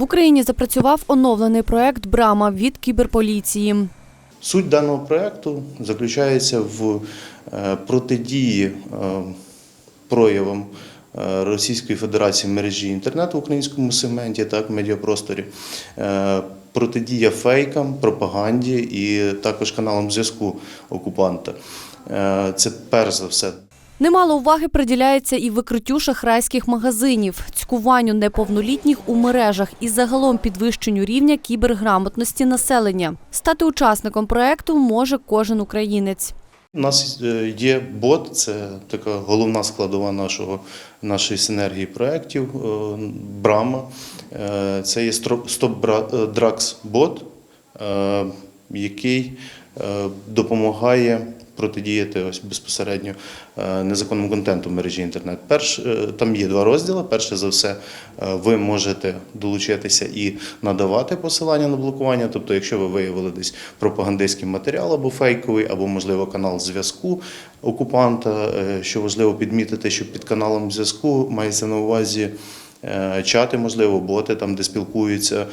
В Україні запрацював оновлений проект Брама від кіберполіції. Суть даного проекту заключається в е, протидії е, проявам е, Російської Федерації мережі інтернету в українському сегменті, так, медіапросторі, протидія фейкам, пропаганді і також каналам зв'язку окупанта. Це перш за все Немало уваги приділяється і викриттю шахрайських магазинів, цькуванню неповнолітніх у мережах і загалом підвищенню рівня кіберграмотності населення. Стати учасником проекту може кожен українець. У нас е, є бот, це така головна складова нашого, нашої синергії проєктів е, Брама. Е, Це є Stop Drugs бот, який допомагає протидіяти ось безпосередньо е, незаконному контенту в мережі інтернет. Перш, е, там є два розділи. Перше за все, е, ви можете долучитися і надавати посилання на блокування. Тобто, якщо ви виявили десь пропагандистський матеріал або фейковий, або, можливо, канал зв'язку окупанта, що важливо підмітити, що під каналом зв'язку мається на увазі. Чати, можливо, боти, там, де спілкуються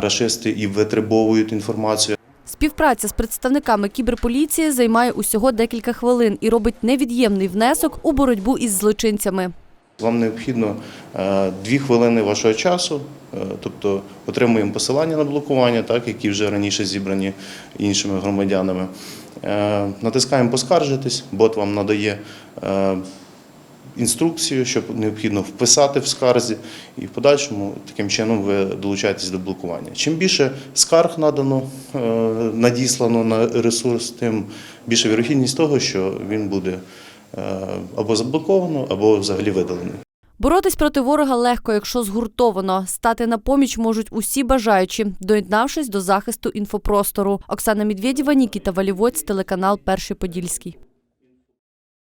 рашисти і витребовують інформацію. Співпраця з представниками кіберполіції займає усього декілька хвилин і робить невід'ємний внесок у боротьбу із злочинцями. Вам необхідно е, дві хвилини вашого часу, е, тобто отримуємо посилання на блокування, так, які вже раніше зібрані іншими громадянами. Е, Натискаємо поскаржитись, бот вам надає інструкцію, що необхідно вписати в скарзі, і в подальшому таким чином ви долучаєтесь до блокування. Чим більше скарг надано, е, надіслано на ресурс, тим більша вірогідність того, що він буде е, або заблоковано, або взагалі видалений. Боротись проти ворога легко, якщо згуртовано. Стати на поміч можуть усі бажаючі, доєднавшись до захисту інфопростору. Оксана Медведєва, Нікіта Валівоць, телеканал Перший Подільський.